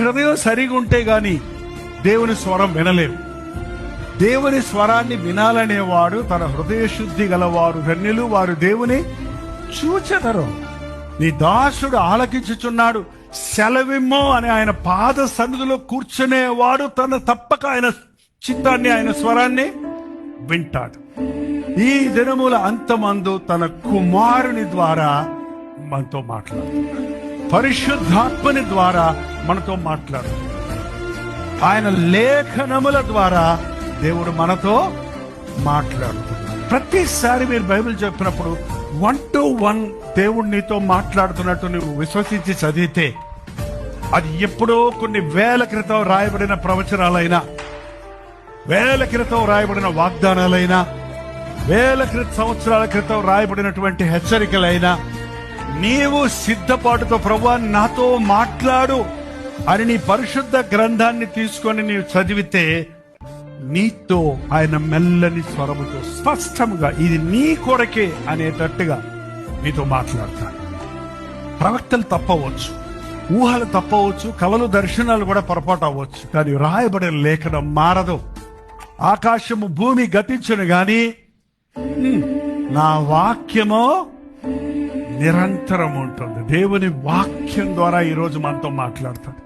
హృదయం సరిగా ఉంటే గాని దేవుని స్వరం వినలేవు దేవుని స్వరాన్ని వినాలనేవాడు తన హృదయ శుద్ధి గలవారు. ధన్యులు వారు దేవుని చూచెదరు. నీ దాసుడు ఆలకించుచున్నాడు. సెలవిమ్మో అని ఆయన పాద సన్నిధిలో కూర్చునేవాడు తన తప్పక ఆయన చిత్తాన్ని ఆయన స్వరాన్ని వింటాడు. ఈ దినముల అంతమందు తన కుమారుని ద్వారా మనతో మాట్లాడుతున్నాడు. పరిశుద్ధాత్మని ద్వారా మనతో మాట్లాడు. ఆయన లేఖనముల ద్వారా దేవుడు మనతో మాట్లాడుతున్నాడు ప్రతిసారి మీరు బైబిల్ చెప్పినప్పుడు వన్ టు వన్ దేవుడు నీతో మాట్లాడుతున్నట్టు నువ్వు విశ్వసించి చదివితే అది ఎప్పుడో కొన్ని వేల క్రితం రాయబడిన ప్రవచనాలైనా వేల క్రితం రాయబడిన వాగ్దానాలైనా వేల క్రిత సంవత్సరాల క్రితం రాయబడినటువంటి హెచ్చరికలైనా నీవు సిద్ధపాటుతో ప్రభా నాతో మాట్లాడు. అని నీ పరిశుద్ధ గ్రంథాన్ని తీసుకొని నీవు చదివితే నీతో ఆయన మెల్లని స్వరముతో స్పష్టంగా ఇది నీ కొరకే అనేటట్టుగా నీతో మాట్లాడతాను ప్రవక్తలు తప్పవచ్చు ఊహలు తప్పవచ్చు కలలు దర్శనాలు కూడా పొరపాటు అవ్వచ్చు. కానీ రాయబడిన లేఖనం మారదు. ఆకాశము భూమి గతించును గాని నా వాక్యమో నిరంతరం ఉంటుంది. దేవుని వాక్యం ద్వారా ఈరోజు మనతో మాట్లాడతాడు.